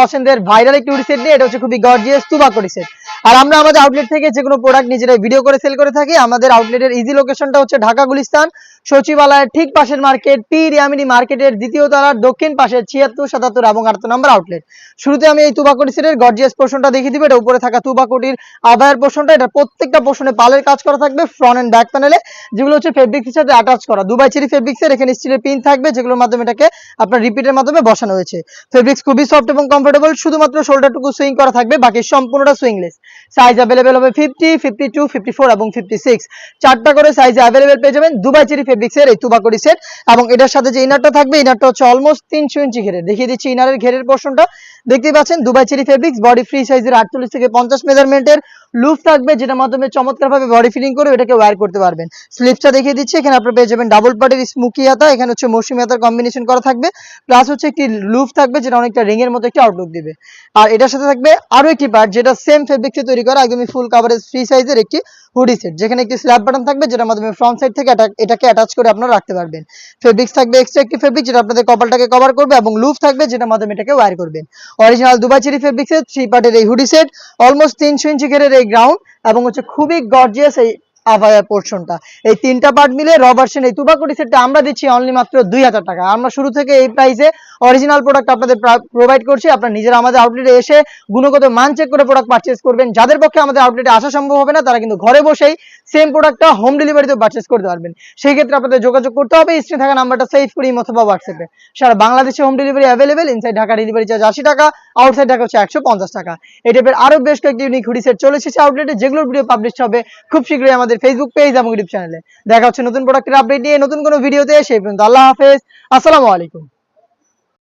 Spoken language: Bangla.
পছন্দের ভাইরাল একটি হুডি সেট নিয়ে, এটা হচ্ছে খুবই গর্জিয়াস তুবা করি সেট আর আমরা আমাদের আউটলেট থেকে যে কোনো প্রোডাক্ট নিজেরাই ভিডিও করে সেল করে থাকি। আমাদের আউটলেটের ইজি লোকেশনটা হচ্ছে ঢাকা গুলিস্তান। সচিবালয়ের ঠিক পাশের মার্কেট, পি রিয়ামিনি মার্কেটের দ্বিতীয় তলার দক্ষিণ পাশে ছিয়াত্তর, সাতাত্তর এবং আটাত্তর নম্বর আউটলেট শুরুতে আমি এই তুবাকুটি সেটের গর্জিয়াস পোর্শনটা দেখিয়ে দিব। এটা উপরে থাকা তুবাকুটির আবায়ের পোর্শনটা, এটা প্রত্যেকটা পোর্শনে পালের কাজ করা থাকবে ফ্রন্ট এন্ড ব্যাক প্যানেলে যেগুলো হচ্ছে ফেব্রিক্সের সাথে অ্যাটাচ করা। দুবাই চেরি ফেব্রিক্সের এখানে স্টিলের পিন থাকবে, যেগুলোর মাধ্যমে এটাকে আপনার রিপিটের মাধ্যমে বসানো হয়েছে। ফেব্রিক্স খুবই সফট এবং কমফোর্টেবল শুধুমাত্র শোল্ডারটুকু সুইং করা থাকবে, বাকি সম্পূর্ণটা সুইংলেস সাইজ অ্যাভেলেবেল হবে fifty fifty two fifty four এবং ফিফটি সিক্স চারটা করে সাইজ অ্যাভেলেবেল পেয়ে যাবেন দুবাই চেরি ফেব্রিক্সের এই তুবাকড়ি সেট এবং এটার সাথে যে ইনারটা থাকবে ইনারটা হচ্ছে অলমোস্ট তিনশো ইঞ্চি ঘেরের দেখিয়ে দিচ্ছি ইনারের ঘেরের পোর্শনটা দেখতেই পাচ্ছেন Dubai cherry fabrics body free সাইজের আটচল্লিশ থেকে পঞ্চাশ মেজারমেন্টের লুপ থাকবে, যেটার মাধ্যমে চমৎকার ভাবে বডি ফিলিং করে এটাকে ওয়্যার করতে পারবেন। স্লিপসটা দেখিয়ে দিচ্ছি, এখানে আপনারা পেয়ে যাবেন ডাবল পার্টের স্মুকি হাতা এখানে হচ্ছে মৌসুমি হাতার কম্বিনেশন করা থাকবে প্লাস হচ্ছে একটি লুপ থাকবে, যেটা অনেকটা রিং এর মতো একটি আউটলুক দিবে। আর এটার সাথে থাকবে আরও একটি পার্ট যেটা সেম ফেব্রিক্সে তৈরি করা, একদমই ফুল কাভারেজ ফ্রি সাইজের একটি হুডি সেট যেখানে একটি স্ল্যাব বাটন থাকবে, যেটার মাধ্যমে ফ্রন্ট সাইড থেকে এটা- এটাকে অ্যাটাচ করে আপনারা রাখতে পারবেন। ফেব্রিক্স থাকবে এক্সট্রা একটি ফেব্রিক যেটা আপনাদের কপালটাকে কভার করবে এবং লুপ থাকবে যেটা মাধ্যমে এটাকে ওয়ার করবেন। অরিজিনাল দুবাই চেরি ফেব্রিক্সের থ্রি পার্টের এই হুডি সেট অলমোস্ট তিনশো ইঞ্চি ঘেরের এই গ্রাউন্ড এবং হচ্ছে খুবই গর্জিয়াস এই আভায়া পোর্শনটা এই তিনটা পার্ট মিলে র ভার্সন এই তুবাকুটি সেটটা আমরা দিচ্ছি অনলি মাত্র দুই হাজার টাকা। আমরা শুরু থেকে এই প্রাইসে অরিজিনাল প্রোডাক্ট আপনাদের প্রোভাইড করছি। আপনারা নিজেরা আমাদের আউটলেটে এসে গুণগত মান চেক করে প্রোডাক্ট পারচেস করবেন। যাদের পক্ষে আমাদের আউটলেটে আসা সম্ভব হবে না, তারা কিন্তু ঘরে বসেই সেম প্রোডাক্টটা হোম ডেলিভারিতে পারচেস করতে পারবেন। সেই ক্ষেত্রে আপনাদের যোগাযোগ করতে হবে। স্ক্রিনে থাকা নাম্বারটা সেভ করি অথবা হোয়াটসঅ্যাপে সারা বাংলাদেশে home delivery available inside Dhaka delivery charge আশি টাকা আউটসাইড ঢাকা হচ্ছে একশো পঞ্চাশ টাকা। এই টাইপের আরও বেশ কয়েকটি ইউনিক হুডি সেট চলে এসেছে আউটলেটে যেগুলোর ভিডিও পাবলিশ হবে খুব শীঘ্রই আমাদের ফেসবুক পেজ এবং ইউটিউব চ্যানেলে দেখা হচ্ছে নতুন প্রোডাক্টের আপডেট নিয়ে নতুন কোনো ভিডিওতে সেই পর্যন্ত আল্লাহ হাফেজ। আসসালামু আলাইকুম।